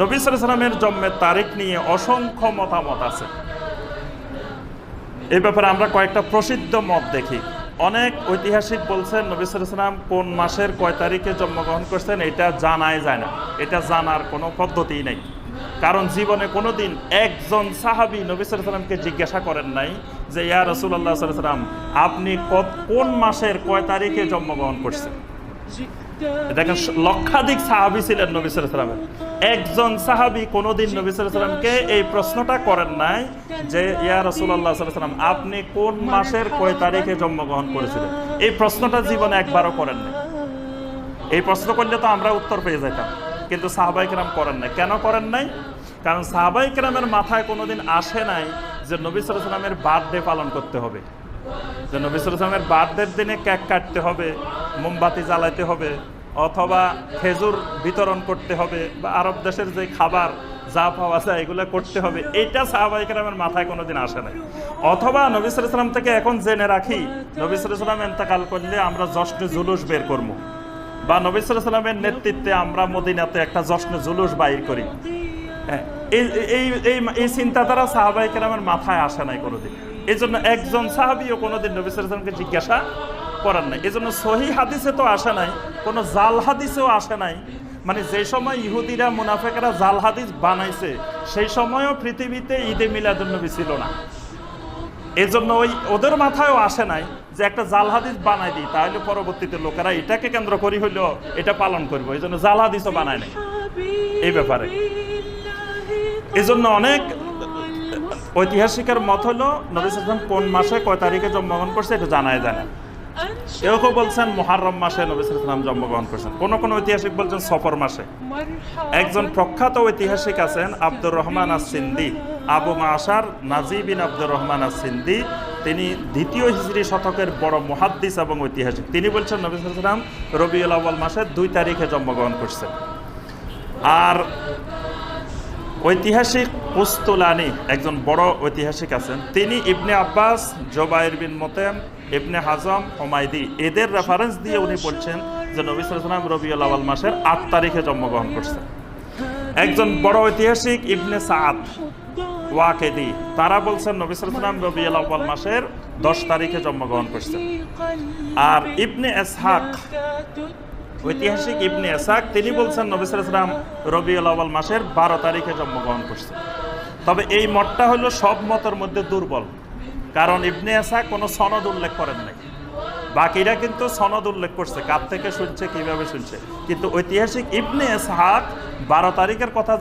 নবী সালামের জন্মের তারিখ নিয়ে অসংখ্য মতামত আছে। এই ব্যাপারে আমরা কয়েকটা প্রসিদ্ধ মত দেখি। অনেক ঐতিহাসিক বলছেন নবী সালাম কোন মাসের কয় তারিখে জন্মগ্রহণ করছেন, এটা জানাই যায় না। এটা জানার কোনো পদ্ধতিই নেই। কারণ জীবনে কোনোদিন একজন সাহাবি নবী সালামকে জিজ্ঞাসা করেন নাই যে, ইয়া রসুল্লাহ সাল্লাম আপনি কত- কোন মাসের কয় তারিখে জন্মগ্রহণ করছেন? দেখেন লক্ষাধিক সাহাবি ছিলেন নবী সালামের একজন সাহাবি কোনোদিন নবী সালামকে এই প্রশ্নটা করেন নাই যে, ইয়া রসুল্লাহ সাল্লাম আপনি কোন মাসের কয় তারিখে জন্মগ্রহণ করেছিলেন? এই প্রশ্নটা জীবনে একবারও করেন নাই। এই প্রশ্ন করলে তো আমরা উত্তর পেয়ে যেতাম, কিন্তু সাহাবাই কেরাম করেন নাই। কেন করেন নাই? কারণ সাহাবাই কেরামের মাথায় কোনোদিন আসে নাই যে নবী সালামের বার্থডে পালন করতে হবে। যে নবী সালামের বার্থডের দিনে কেক কাটতে হবে মোমবাতি জ্বালাইতে হবে অথবা খেজুর বিতরণ করতে হবে বা আরব দেশের যে খাবার যা পাওয়া যায় এগুলো করতে হবে এইটা সাহাবাই কেরামের মাথায় কোনোদিন আসে নাই। অথবা নবী সালাম থেকে এখন জেনে রাখি নবী সালাম এন্তেকাল করলে আমরা জশ্নে জুলুস বের করব। বা নবী সাল্লামের নেতৃত্বে আমরা মদিনাতে একটা জশ্নে জুলুস বাইর করি। হ্যাঁ, এই এই এই চিন্তাধারা সাহাবাই কেরামের মাথায় আসে নাই কোনোদিন। এই জন্য একজন সাহাবিও কোনোদিন নবী সাল্লামকে জিজ্ঞাসা করার নাই। এই জন্য সহি হাদিসে তো আসে নাই, কোনো জাল হাদিসেও আসে নাই। মানে যে সময় ইহুদিরা, মুনাফেকেরা জাল হাদিস বানাইছে, সেই সময়ও পৃথিবীতে ঈদে মিলাদুন্নবী ছিল না। এজন্য ওই ওদের মাথায়ও আসে নাই যে একটা জাল হাদিস বানাই দিই, তাহলে পরবর্তীতে লোকেরা এটাকে কেন্দ্র করি হইল, এটা পালন করব। এই জন্য জাল হাদিসও বানায় নাই। এই ব্যাপারে। এই জন্য অনেক ঐতিহাসিকের মত হলো, নবী সাল্লাম কোন মাসে কয় তারিখে জন্মগ্রহণ করছে এটা জানায় যায় না। কেউ কেউ বলছেন মহারম মাসে নবী জন্মগ্রহণ করছেন। কোন কোন ঐতিহাসিক বলছেন সফর মাসে। একজন প্রখ্যাত ঐতিহাসিক আছেন আব্দুর রহমান আস সিন্দি আবু মাসার নাজিবিন আব্দুর রহমান আস সিন্দি তিনি দ্বিতীয় হিজরি শতকের বড় মুহাদ্দিস এবং ঐতিহাসিক। তিনি বলছেন নবী সাল্লাম রবিউল আউ্বাল মাসের দুই তারিখে জন্মগ্রহণ করছেন। আর ঐতিহাসিক পুস্তুলানি একজন বড় ঐতিহাসিক আছেন। তিনি ইবনে আব্বাস, জোবাইর বিন মোতেম, ইবনে হাজম হোমাইদি এদের রেফারেন্স দিয়ে উনি বলছেন যে নবী সালাম রবিউল আওয়াল মাসের আট তারিখে জন্মগ্রহণ করছেন। একজন বড় ঐতিহাসিক ইবনে সাদ ওয়াকেদি, তারা বলছেন নবী সালাম রবিউল আওয়াল মাসের দশ তারিখে জন্মগ্রহণ করছেন। আর ইবনে এসহাক ঐতিহাসিক ইবনে এসাক তিনি বলছেন নবিসাম রবিউল আওয়াল মাসের বারো তারিখে জন্মগ্রহণ করছে তবে এই মতটা হলো সব মতের মধ্যে দুর্বল, কারণ ইবনে এসাক কোনো সনদ উল্লেখ করেন নাই। বাকিরা কিন্তু সনদ উল্লেখ করছে, কার থেকে শুনছে, কীভাবে শুনছে। কিন্তু ঐতিহাসিক ইবনে এসাক বারো তারিখের কথা